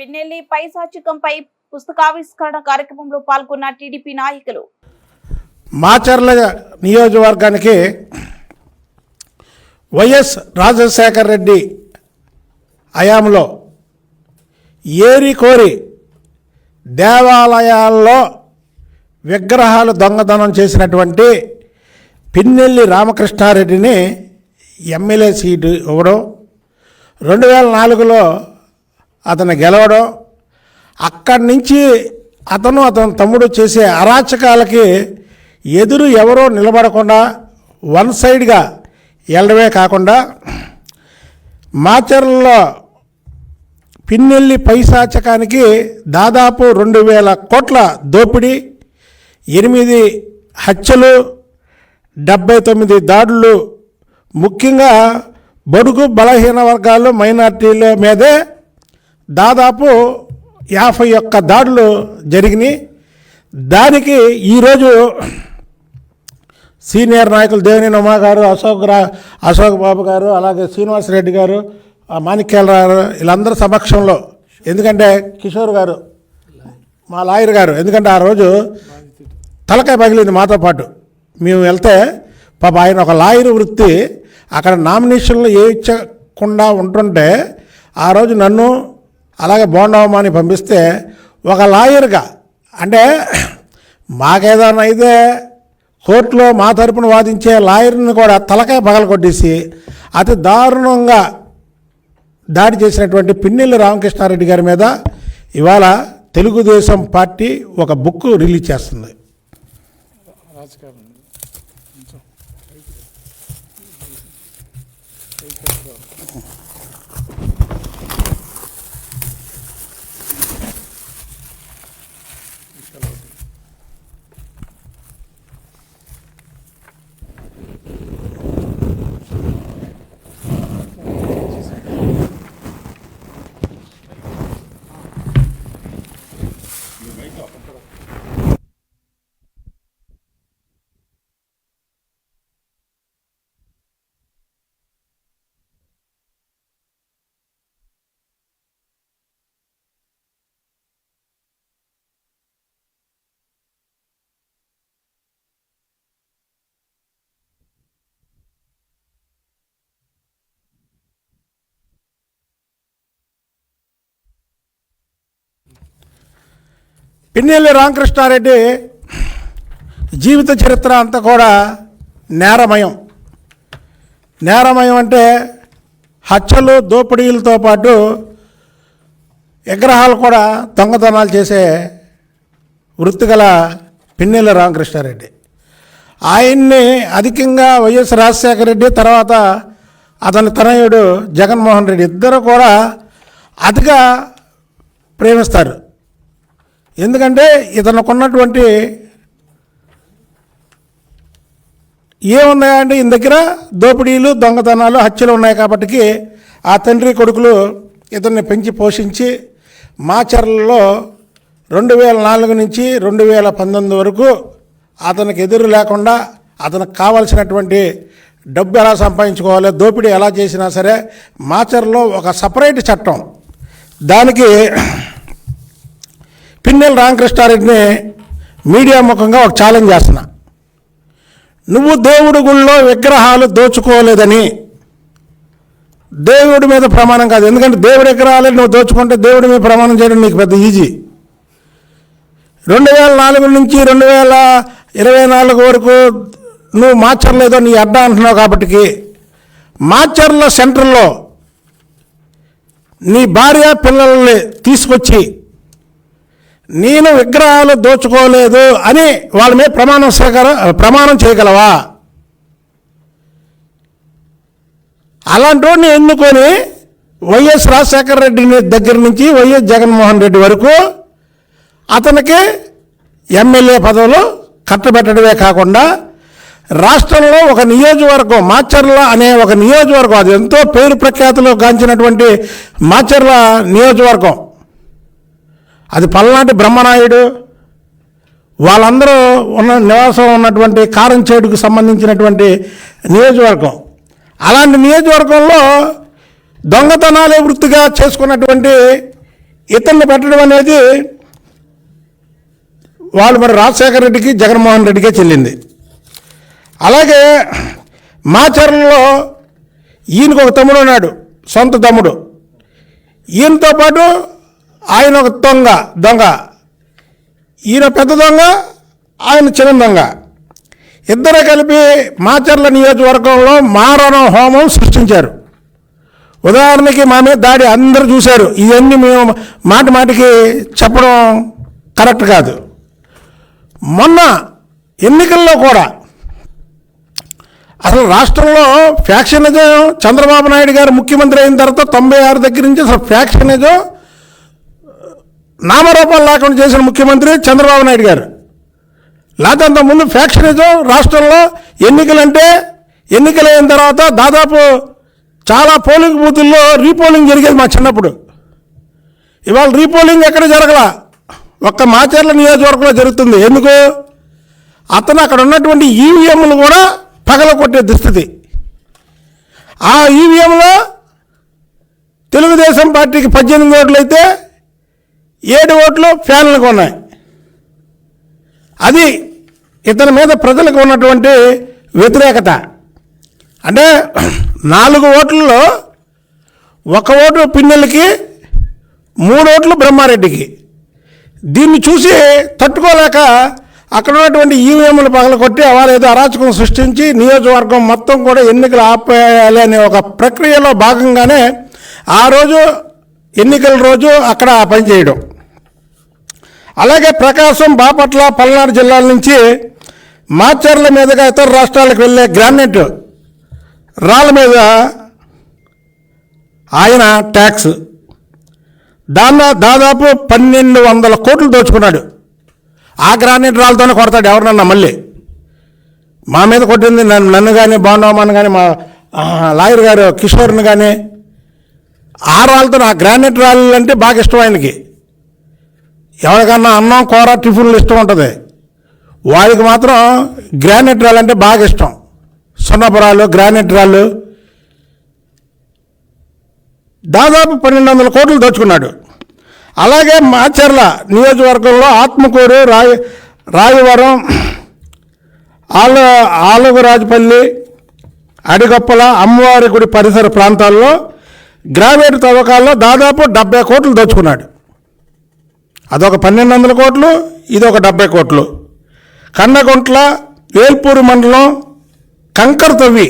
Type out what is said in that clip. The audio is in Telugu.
పిన్నెల్లి పైశాచికంపై పుస్తకావిష్కరణ కార్యక్రమంలో పాల్గొన్న టీడీపీ నాయకులు. మాచర్ల నియోజకవర్గానికి వైఎస్ రాజశేఖర రెడ్డి హయాంలో ఏరి కోరి దేవాలయాల్లో విగ్రహాలు దొంగతనం చేసినటువంటి పిన్నెల్లి రామకృష్ణారెడ్డిని ఎమ్మెల్యే సీటు ఇవ్వడం. రెండు వేల నాలుగులో అతను గెలవడం అక్కడి నుంచి అతను అతని తమ్ముడు చేసే అరాచకాలకి ఎదురు ఎవరో నిలబడకుండా వన్ సైడ్గా వెళ్ళడమే కాకుండా మాచర్లలో పిన్నెల్లి పైశాచకానికి దాదాపు రెండు వేల కోట్ల దోపిడీ ఎనిమిది హత్యలు డెబ్బై తొమ్మిది దాడులు ముఖ్యంగా బడుగు బలహీన వర్గాలు మైనార్టీల మీదే దాదాపు యాభై ఒక్క దాడులు జరిగినాయి. దానికి ఈరోజు సీనియర్ నాయకులు దేవినేని ఉమా గారు అశోక్ రా అశోక్ బాబు గారు అలాగే శ్రీనివాస్ రెడ్డి గారు మాణిక్యాలరావు వీళ్ళందరి సమక్షంలో ఎందుకంటే కిషోర్ గారు మా లాయర్ గారు ఎందుకంటే ఆ రోజు తలకాయ పగిలింది మాతో పాటు. మేము వెళ్తే పాప ఆయన ఒక లాయర్ వృత్తి అక్కడ నామినేషన్లు వేయించకుండా ఉంటుంటే ఆ రోజు నన్ను అలాగే బోండవమాని పంపిస్తే ఒక లాయర్గా అంటే మాకేదైనా అయితే కోర్టులో మా తరపున వాదించే లాయర్ని కూడా తలకాయ పగల కొట్టేసి అతి దారుణంగా దాడి చేసినటువంటి పిన్నెల్లి రామకృష్ణారెడ్డి గారి మీద ఇవాళ తెలుగుదేశం పార్టీ ఒక బుక్ రిలీజ్ చేస్తుంది. పిన్నెల్లి రామకృష్ణారెడ్డి జీవిత చరిత్ర అంతా కూడా నేరమయం. నేరమయం అంటే హత్యలు దోపిడీలతో పాటు విగ్రహాలు కూడా దొంగతనాలు చేసే వృత్తిగల పిన్నెల్లి రామకృష్ణారెడ్డి. ఆయన్ని అధికంగా వైఎస్ రాజశేఖర రెడ్డి తర్వాత అతని తనయుడు జగన్మోహన్ రెడ్డి ఇద్దరు కూడా అతిగా ప్రేమిస్తారు. ఎందుకంటే ఇతనుకున్నటువంటి ఏమున్నాయంటే ఈయన దగ్గర దోపిడీలు దొంగతనాలు హత్యలు ఉన్నాయి కాబట్టి ఆ తండ్రి కొడుకులు ఇతన్ని పెంచి పోషించి మాచర్లలో రెండు వేల నాలుగు నుంచి రెండు వేల పంతొమ్మిది వరకు అతనికి ఎదురు లేకుండా అతనికి కావాల్సినటువంటి డబ్బు ఎలా సంపాదించుకోవాలి దోపిడీ ఎలా చేసినా సరే మాచర్లో ఒక సపరేట్ చట్టం. దానికి పిన్నెల రామకృష్ణారెడ్డిని మీడియా ముఖంగా ఒక ఛాలెంజ్ చేస్తున్నా. నువ్వు దేవుడి గుళ్ళో విగ్రహాలు దోచుకోలేదని. దేవుడి మీద ప్రమాణం కాదు. ఎందుకంటే దేవుడి విగ్రహాలు నువ్వు దోచుకుంటే దేవుడి మీద ప్రమాణం చేయడం నీకు పెద్ద ఈజీ రెండు వేల నాలుగు నుంచి రెండు వేల ఇరవై నాలుగు వరకు నువ్వు మార్చర్లేదో నీ అడ్డా అంటున్నావు కాబట్టి మార్చర్ల సెంటర్లో నీ భార్య పిల్లల్ని తీసుకొచ్చి నేను విగ్రహాలు దోచుకోలేదు అని వాళ్ళ మీద ప్రమాణం స్వీకార ప్రమాణం చేయగలవా? అలాంటి వాడిని ఎన్నుకొని వైఎస్ రాజశేఖర రెడ్డి దగ్గర నుంచి వైఎస్ జగన్మోహన్ రెడ్డి వరకు అతనికి ఎమ్మెల్యే పదవులు కట్టబెట్టడమే కాకుండా రాష్ట్రంలో ఒక నియోజకవర్గం మాచర్ల అనే ఒక నియోజకవర్గం అది ఎంతో పేరు ప్రఖ్యాతులు గాంచినటువంటి మాచర్ల నియోజకవర్గం అది పల్నాటి బ్రహ్మనాయుడు. వాళ్ళందరూ ఉన్న నివాసం ఉన్నటువంటి కారంచేడుకు సంబంధించినటువంటి నియోజకవర్గం. అలాంటి నియోజకవర్గంలో దొంగతనాలే వృత్తిగా చేసుకున్నటువంటి ఇతన్ని పెట్టడం అనేది వాళ్ళు మరి రాజశేఖర రెడ్డికి జగన్మోహన్ రెడ్డికే చెల్లింది. అలాగే మాచరణలో ఈయనకు ఒక తమ్ముడు ఉన్నాడు సొంత తమ్ముడు. ఈయనతో పాటు ఆయన ఒక దొంగ దొంగ. ఈయన పెద్ద దొంగ ఆయన చిన్న దొంగ. ఇద్దరు కలిపి మాచర్ల నియోజకవర్గంలో మారణ హోమం సృష్టించారు. ఉదాహరణకి మా మీద దాడి అందరూ చూశారు. ఇవన్నీ మేము మాట మాటికి చెప్పడం కరెక్ట్ కాదు. మొన్న ఎన్నికల్లో కూడా అసలు రాష్ట్రంలో ఫ్యాక్షనిజం చంద్రబాబు నాయుడు గారు ముఖ్యమంత్రి అయిన తర్వాత తొంభై ఆరు దగ్గర నుంచి అసలు ఫ్యాక్షనిజం నామరూపాలు లేకుండా చేసిన ముఖ్యమంత్రి చంద్రబాబు నాయుడు గారు. లేకపోతే అంతకుముందు ఫ్యాక్షనిజం రాష్ట్రంలో ఎన్నికలంటే ఎన్నికలైన తర్వాత దాదాపు చాలా పోలింగ్ బూతుల్లో రీపోలింగ్ జరిగేది మా చిన్నప్పుడు. ఇవాళ రీపోలింగ్ ఎక్కడ జరగల? ఒక్క మాచర్ల నియోజకవర్గంలో జరుగుతుంది. ఎందుకు? అతను అక్కడ ఉన్నటువంటి ఈవీఎంలు కూడా పగలగొట్టే దుస్థితి. ఆ ఈవీఎంలో తెలుగుదేశం పార్టీకి పద్దెనిమిది ఓట్లు అయితే ఏడు ఓట్లు ఫ్యాన్లకు ఉన్నాయి. అది ఇతని మీద ప్రజలకు ఉన్నటువంటి వ్యతిరేకత. అంటే నాలుగు ఓట్లలో ఒక ఓటు పిన్నెలకి మూడు ఓట్లు బ్రహ్మారెడ్డికి. దీన్ని చూసి తట్టుకోలేక అక్కడ ఉన్నటువంటి ఈవీఎంలు పగలగొట్టి వారు ఏదో అరాచకం సృష్టించి నియోజకవర్గం మొత్తం కూడా ఎన్నికలు ఆపేయాలి అనే ఒక ప్రక్రియలో భాగంగానే ఆ రోజు ఎన్నికల రోజు అక్కడ పనిచేయడం అలాగే ప్రకాశం బాపట్ల పల్నాడు జిల్లాల నుంచి మాచర్ల మీదుగా ఇతర రాష్ట్రాలకు వెళ్ళే గ్రానైట్ రాళ్ళ మీద ఆయన ట్యాక్స్. దానిలో దాదాపు పన్నెండు వందల కోట్లు దోచుకున్నాడు. ఆ గ్రానైట్ రాళ్ళతోనే కొడతాడు ఎవరినన్నా మళ్ళీ. మా మీద కొట్టింది నన్ను నన్ను కానీ బాండవమ్మని కానీ మా లాయర్ గారు కిషోర్ని కానీ ఆ రాళ్ళతో ఆ గ్రానైట్ రాళ్ళు అంటే బాగా ఇష్టం ఆయనకి. ఎవరికన్నా అన్నం కూర టిఫిన్లు ఇష్టం ఉంటుంది. వాడికి మాత్రం గ్రానైట్ రాళ్ళు అంటే బాగా ఇష్టం. సున్నపురాలు గ్రానైట్ రాళ్ళు. దాదాపు పన్నెండు వందల కోట్లు దోచుకున్నాడు. అలాగే మాచర్ల నియోజకవర్గంలో ఆత్మకూరు రాయి రాయవరం ఆల ఆలుగురాజపల్లి అడిగొప్పల అమ్మవారి గుడి పరిసర ప్రాంతాల్లో గ్రానైట్ తవ్వకాల్లో దాదాపు డెబ్బై కోట్లు దోచుకున్నాడు. అదొక పన్నెండు వందల కోట్లు ఇది ఒక డెబ్బై కోట్లు. కన్నగుంట్ల వేల్పూరు మండలం కంకర తవ్వి